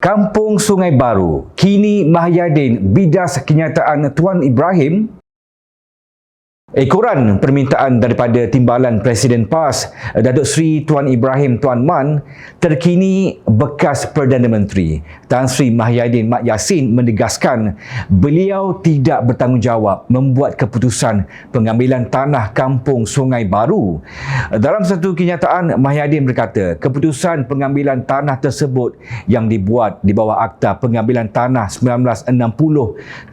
Kampung Sungai Baru, kini Mahyadin bidas kenyataan Tuan Ibrahim Ekoran permintaan daripada Timbalan Presiden PAS Datuk Seri Tuan Ibrahim Tuan Man terkini bekas Perdana Menteri Tan Sri Mahyadin Mat Yassin menegaskan beliau tidak bertanggungjawab membuat keputusan pengambilan tanah kampung Sungai Baru. Dalam satu kenyataan Mahyadin berkata keputusan pengambilan tanah tersebut yang dibuat di bawah Akta Pengambilan Tanah 1960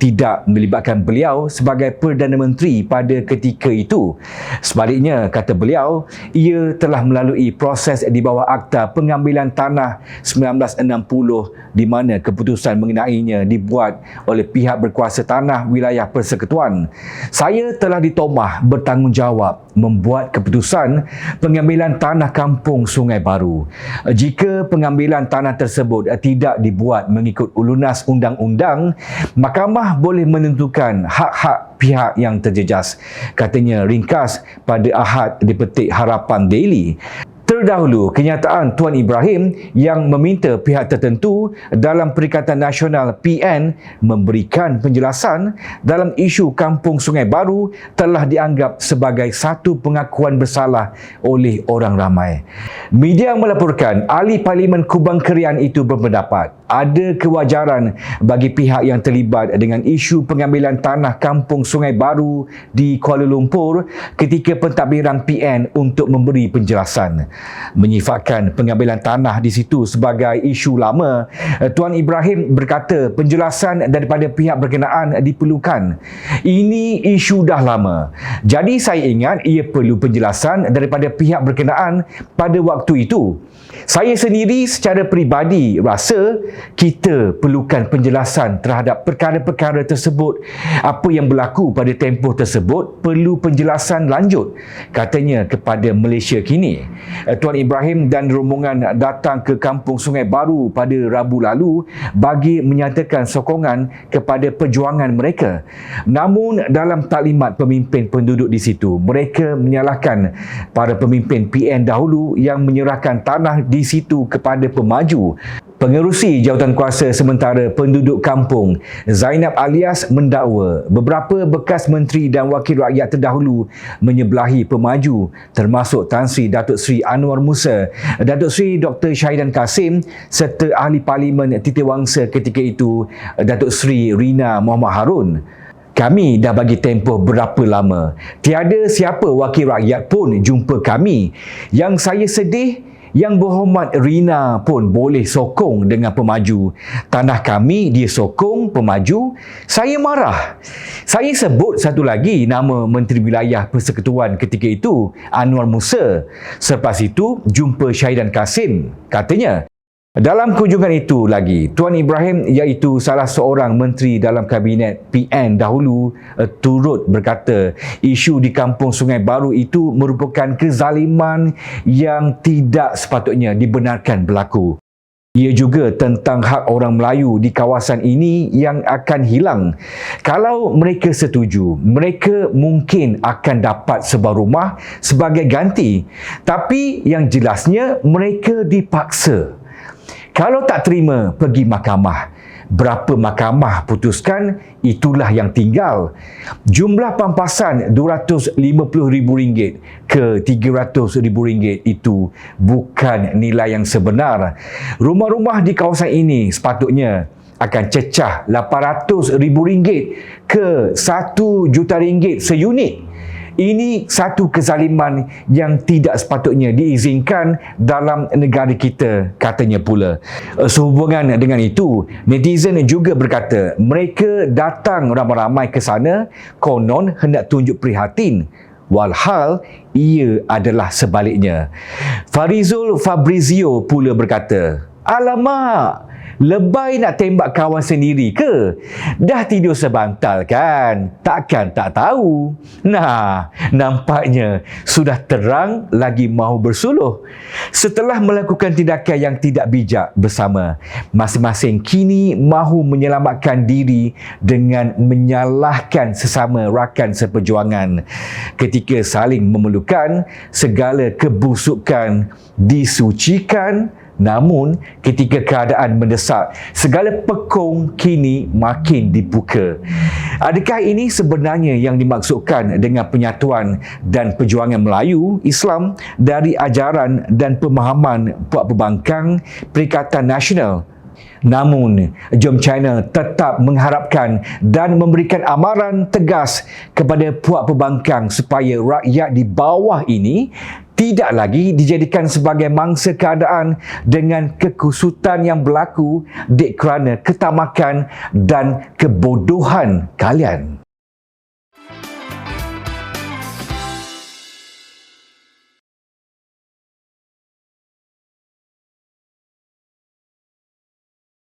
tidak melibatkan beliau sebagai Perdana Menteri pada ketika itu. Sebaliknya, kata beliau, ia telah melalui proses di bawah Akta Pengambilan Tanah 1960 di mana keputusan mengenainya dibuat oleh pihak berkuasa tanah wilayah Persekutuan. Saya telah ditomah bertanggungjawab membuat keputusan pengambilan tanah kampung Sungai Baru. Jika pengambilan tanah tersebut tidak dibuat mengikut ulunas undang-undang, mahkamah boleh menentukan hak-hak pihak yang terjejas. Katanya ringkas pada Ahad di petik Harapan Daily. Terdahulu, kenyataan Tuan Ibrahim yang meminta pihak tertentu dalam Perikatan Nasional PN memberikan penjelasan dalam isu Kampung Sungai Baru telah dianggap sebagai satu pengakuan bersalah oleh orang ramai. Media melaporkan ahli Parlimen Kubang Kerian itu berpendapat ada kewajaran bagi pihak yang terlibat dengan isu pengambilan tanah Kampung Sungai Baru di Kuala Lumpur ketika pentadbiran PN untuk memberi penjelasan menyifatkan pengambilan tanah di situ sebagai isu lama. Eh, Tuan Ibrahim berkata penjelasan daripada pihak berkenaan diperlukan. Ini isu dah lama. Jadi saya ingat ia perlu penjelasan daripada pihak berkenaan pada waktu itu. Saya sendiri secara peribadi rasa kita perlukan penjelasan terhadap perkara-perkara tersebut. Apa yang berlaku pada tempoh tersebut perlu penjelasan lanjut katanya kepada Malaysia kini. Tuan Ibrahim dan rombongan datang ke Kampung Sungai Baru pada Rabu lalu bagi menyatakan sokongan kepada perjuangan mereka. Namun dalam taklimat pemimpin penduduk di situ, mereka menyalahkan para pemimpin PN dahulu yang menyerahkan tanah di situ kepada pemaju. Pengerusi jawatan kuasa sementara penduduk kampung Zainab Alias mendakwa beberapa bekas menteri dan wakil rakyat terdahulu menyebelahi pemaju termasuk Tan Sri Datuk Sri Anwar Musa, Datuk Sri Dr. Syahidan Kasim serta ahli parlimen Titiwangsa ketika itu Datuk Sri Rina Muhammad Harun. Kami dah bagi tempoh berapa lama. Tiada siapa wakil rakyat pun jumpa kami. Yang saya sedih, yang berhormat Rina pun boleh sokong dengan pemaju. Tanah kami dia sokong pemaju. Saya marah. Saya sebut satu lagi nama Menteri Wilayah Persekutuan ketika itu, Anwar Musa. Selepas itu, jumpa Syahidan Kasim. Katanya, dalam kunjungan itu lagi, Tuan Ibrahim iaitu salah seorang menteri dalam kabinet PN dahulu uh, turut berkata isu di kampung Sungai Baru itu merupakan kezaliman yang tidak sepatutnya dibenarkan berlaku. Ia juga tentang hak orang Melayu di kawasan ini yang akan hilang. Kalau mereka setuju, mereka mungkin akan dapat sebuah rumah sebagai ganti. Tapi yang jelasnya mereka dipaksa. Kalau tak terima, pergi mahkamah. Berapa mahkamah putuskan, itulah yang tinggal. Jumlah pampasan RM250,000 ke RM300,000 itu bukan nilai yang sebenar. Rumah-rumah di kawasan ini sepatutnya akan cecah RM800,000 ke RM1 juta seunit ini satu kezaliman yang tidak sepatutnya diizinkan dalam negara kita katanya pula. Eh, sehubungan dengan itu netizen juga berkata mereka datang ramai-ramai ke sana konon hendak tunjuk prihatin walhal ia adalah sebaliknya. Farizul Fabrizio pula berkata alamak Lebay nak tembak kawan sendiri ke? Dah tidur sebantal kan? Takkan tak tahu. Nah, nampaknya sudah terang lagi mahu bersuluh. Setelah melakukan tindakan yang tidak bijak bersama, masing-masing kini mahu menyelamatkan diri dengan menyalahkan sesama rakan seperjuangan. Ketika saling memerlukan, segala kebusukan disucikan Namun, ketika keadaan mendesak, segala pekung kini makin dibuka. Adakah ini sebenarnya yang dimaksudkan dengan penyatuan dan perjuangan Melayu Islam dari ajaran dan pemahaman Puak Pembangkang Perikatan Nasional Namun, Jom China tetap mengharapkan dan memberikan amaran tegas kepada puak pembangkang supaya rakyat di bawah ini tidak lagi dijadikan sebagai mangsa keadaan dengan kekusutan yang berlaku dek kerana ketamakan dan kebodohan kalian.